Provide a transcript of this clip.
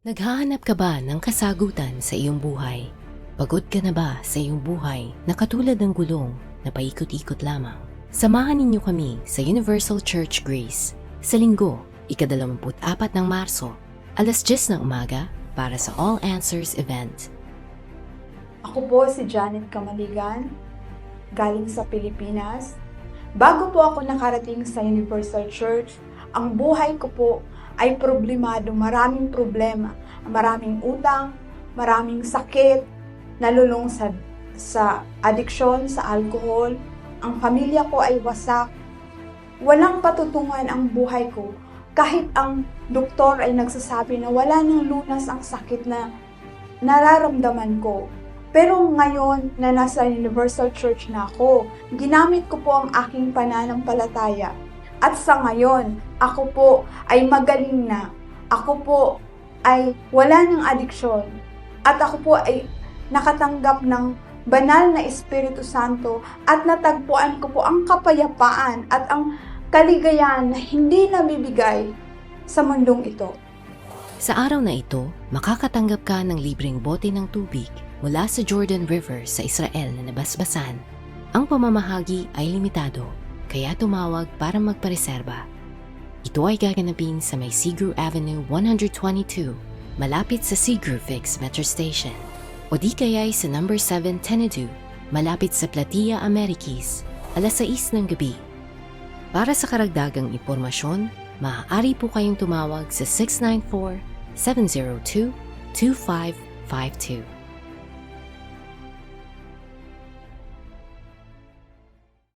Naghahanap ka ba ng kasagutan sa iyong buhay? Pagod ka na ba sa iyong buhay na katulad ng gulong na paikot-ikot lamang? Samahan ninyo kami sa Universal Church Grace sa linggo, ikadalawamput-apat ng Marso, alas 10 ng umaga para sa All Answers event. Ako po si Janet Kamaligan, galing sa Pilipinas. Bago po ako nakarating sa Universal Church, ang buhay ko po ay problemado, maraming problema, maraming utang, maraming sakit, nalulung sa, sa addiction, sa alcohol. Ang pamilya ko ay wasak. Walang patutungan ang buhay ko kahit ang doktor ay nagsasabi na wala nang lunas ang sakit na nararamdaman ko. Pero ngayon na nasa Universal Church na ako, ginamit ko po ang aking pananampalataya. At sa ngayon, ako po ay magaling na. Ako po ay wala ng adiksyon. At ako po ay nakatanggap ng banal na Espiritu Santo at natagpuan ko po ang kapayapaan at ang kaligayahan na hindi nabibigay sa mundong ito. Sa araw na ito, makakatanggap ka ng libreng bote ng tubig mula sa Jordan River sa Israel na nabasbasan. Ang pamamahagi ay limitado, kaya tumawag para magpareserba. Ito ay gaganapin sa may Seagrove Avenue 122, malapit sa Seagrove Fix Metro Station. O di kaya'y sa number 7 Tenedu, malapit sa Platia Amerikis, alas 6 ng gabi. Para sa karagdagang impormasyon, maaari po kayong tumawag sa 694-702-2552.